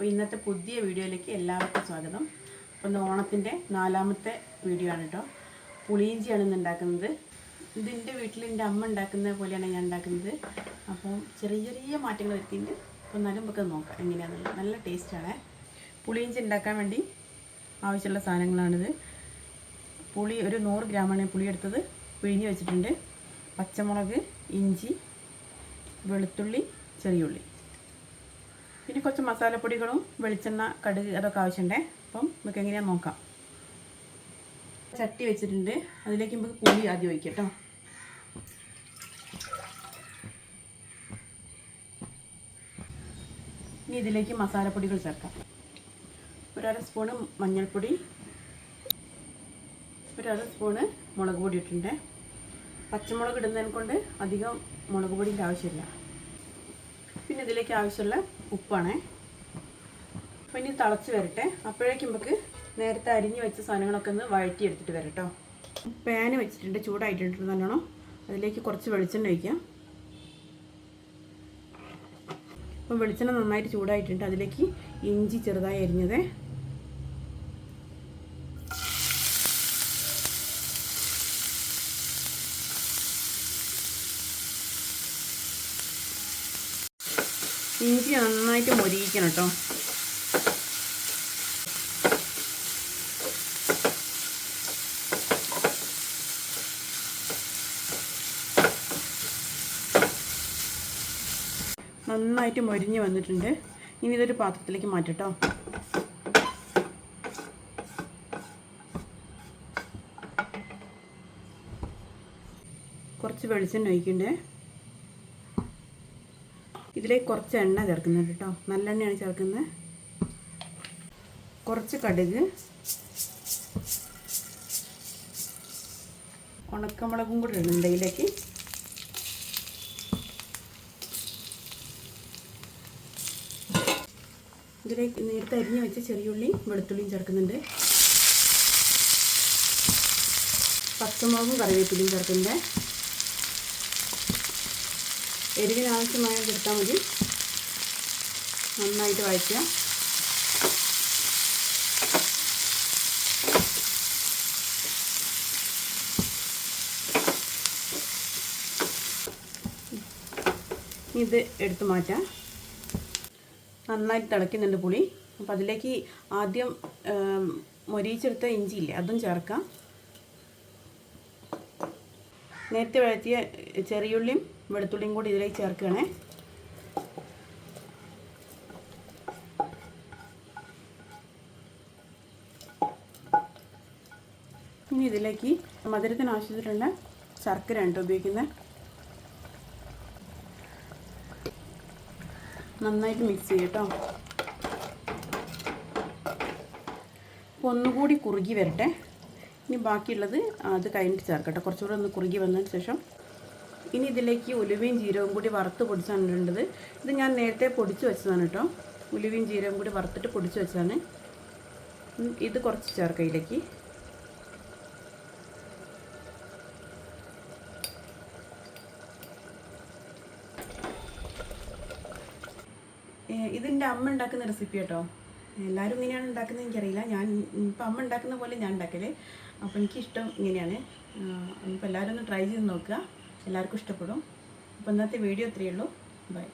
അപ്പോൾ ഇന്നത്തെ പുതിയ വീഡിയോയിലേക്ക് എല്ലാവർക്കും സ്വാഗതം. അപ്പോൾ ഇന്ന് ഓണത്തിന്റെ നാലാമത്തെ വീഡിയോ ആണ് കേട്ടോ പുളിയിഞ്ചിയാണ് ഇന്ന് ഉണ്ടാക്കുന്നത്. ഇതിന്റെ വീട്ടിൽ എന്റെ അമ്മ ഉണ്ടാക്കുന്ന പോലെയാണ് ഞാൻ ഉണ്ടാക്കുന്നത്. അപ്പോൾ ചെറിയ ചെറിയ മാറ്റങ്ങൾ വരുത്തിയിട്ട് അപ്പോൾ എന്നാലും നമുക്ക് നോക്കാം എങ്ങനെയാണെന്നുള്ളത് നല്ല ടേസ്റ്റാണ് പുളിയിഞ്ചി ഉണ്ടാക്കാൻ വേണ്ടി ആവശ്യമുള്ള സാധനങ്ങളാണിത്. പുളി ഒരു നൂറ് ഗ്രാമാണ് പുളി എടുത്തത്. പിഴിഞ്ഞ് വെച്ചിട്ടുണ്ട്. പച്ചമുളക് ഇഞ്ചി വെളുത്തുള്ളി ചെറിയുള്ളി പിന്നെ കുറച്ച് മസാലപ്പൊടികളും വെളിച്ചെണ്ണ കടുക് അതൊക്കെ ആവശ്യമുണ്ടേ. അപ്പം നമുക്ക് എങ്ങനെയാണെന്ന് നോക്കാം. ചട്ടി വെച്ചിട്ടുണ്ട്. അതിലേക്ക് നമുക്ക് പുളി ആദ്യം ഒഴിക്കട്ടോ കേട്ടോ. ഇനി ഇതിലേക്ക് മസാലപ്പൊടികൾ ചേർക്കാം. ഒരര സ്പൂണ് മഞ്ഞൾപ്പൊടി ഒരര സ്പൂണ് മുളക് പൊടി ഇട്ടിട്ടുണ്ട്. പച്ചമുളക് ഇടുന്നതിനെ കൊണ്ട് അധികം മുളക് പൊടിന്റെ ആവശ്യമില്ല. പിന്നെ ഇതിലേക്ക് ആവശ്യമുള്ള ഉപ്പാണ്. അപ്പോൾ ഇനി തിളച്ച് വരട്ടെ. അപ്പോഴേക്കും നമുക്ക് നേരത്തെ അരിഞ്ഞ് വെച്ച സാധനങ്ങളൊക്കെ ഒന്ന് വഴറ്റി എടുത്തിട്ട് വരട്ടോ. പാന് വെച്ചിട്ടുണ്ട് ചൂടായിട്ടുണ്ട് നല്ലോണം. അതിലേക്ക് കുറച്ച് വെളിച്ചെണ്ണ ഒഴിക്കാം. അപ്പം വെളിച്ചെണ്ണ നന്നായിട്ട് ചൂടായിട്ടുണ്ട്. അതിലേക്ക് ഇഞ്ചി ചെറുതായി അരിഞ്ഞത്. ഇഞ്ചി നന്നായിട്ട് മൊരിയിക്കണം കേട്ടോ. നന്നായിട്ട് മൊരിഞ്ഞ് വന്നിട്ടുണ്ട്. ഇനി ഇതൊരു പാത്രത്തിലേക്ക് മാറ്റട്ടോ കുറച്ച് വെളിച്ചെണ്ണ ഒഴിക്കണ്ടേ? ഇതിലേക്ക് കുറച്ച് എണ്ണ ചേർക്കുന്നുണ്ട് കേട്ടോ. നല്ലെണ്ണയാണ് ചേർക്കുന്നത്. കുറച്ച് കടുക്. ഉണക്കമുളകും കൂടി ഇടുന്നുണ്ട് ഇതിലേക്ക്. ഇതിലേക്ക് നേരത്തെ അരിഞ്ഞ് വെച്ച ചെറിയുള്ളിയും വെളുത്തുള്ളിയും ചേർക്കുന്നുണ്ട്. പച്ചമുളകും കറിവേപ്പിലയും ചേർക്കുന്നുണ്ട്. എരിവിന് ആവശ്യമായ എടുത്താൽ മതി. നന്നായിട്ട് വഴറ്റുക. ഇത് എടുത്തു മാറ്റാം. നന്നായിട്ട് തിളയ്ക്കുന്നുണ്ട് പുളി. അപ്പോൾ അതിലേക്ക് ആദ്യം മൊരിയിച്ചെടുത്ത ഇഞ്ചിയില്ലേ അതും ചേർക്കാം. നേരത്തെ വഴറ്റിയ ചെറിയുള്ളിയും വെളുത്തുള്ളിയും കൂടി ഇതിലേക്ക് ചേർക്കുകയാണേ. ഇനി ഇതിലേക്ക് മധുരത്തിന് ആവശ്യത്തിലുള്ള ശർക്കര ഉണ്ട് ഉപയോഗിക്കുന്നത്. നന്നായിട്ട് മിക്സ് ചെയ്യട്ടോ അപ്പോൾ ഒന്നുകൂടി കുറുകി വരട്ടെ. ഇനി ബാക്കിയുള്ളത് അത് കഴിഞ്ഞിട്ട് ചേർക്കട്ടെ. കുറച്ചുകൂടെ ഒന്ന് കുറുകി വന്നതിന് ശേഷം ഇനി ഇതിലേക്ക് ഉലുവയും ജീരകവും കൂടി വറുത്ത് പൊടിച്ചാണ് ഇടേണ്ടത്. ഇത് ഞാൻ നേരത്തെ പൊടിച്ച് വെച്ചതാണ് കേട്ടോ. ഉലുവയും ജീരകവും കൂടി വറുത്തിട്ട് പൊടിച്ച് വെച്ചതാണ്. ഇത് കുറച്ച് ചേർക്കാം ഇതിലേക്ക്. ഇതിന്റെ അമ്മ ഉണ്ടാക്കുന്ന റെസിപ്പി കേട്ടോ. എല്ലാവരും ഇങ്ങനെയാണ് ഉണ്ടാക്കുന്നത് എനിക്കറിയില്ല. ഞാൻ ഇപ്പം അമ്മ ഉണ്ടാക്കുന്ന പോലെ ഞാൻ ഉണ്ടാക്കൽ. അപ്പോൾ എനിക്കിഷ്ടം ഇങ്ങനെയാണ്. അപ്പോൾ എല്ലാവരും ഒന്ന് ട്രൈ ചെയ്ത് നോക്കുക. എല്ലാവർക്കും ഇഷ്ടപ്പെടും. അപ്പോൾ ഇന്നത്തെ വീഡിയോ ഇത്രയേ ഉള്ളൂ. ബൈ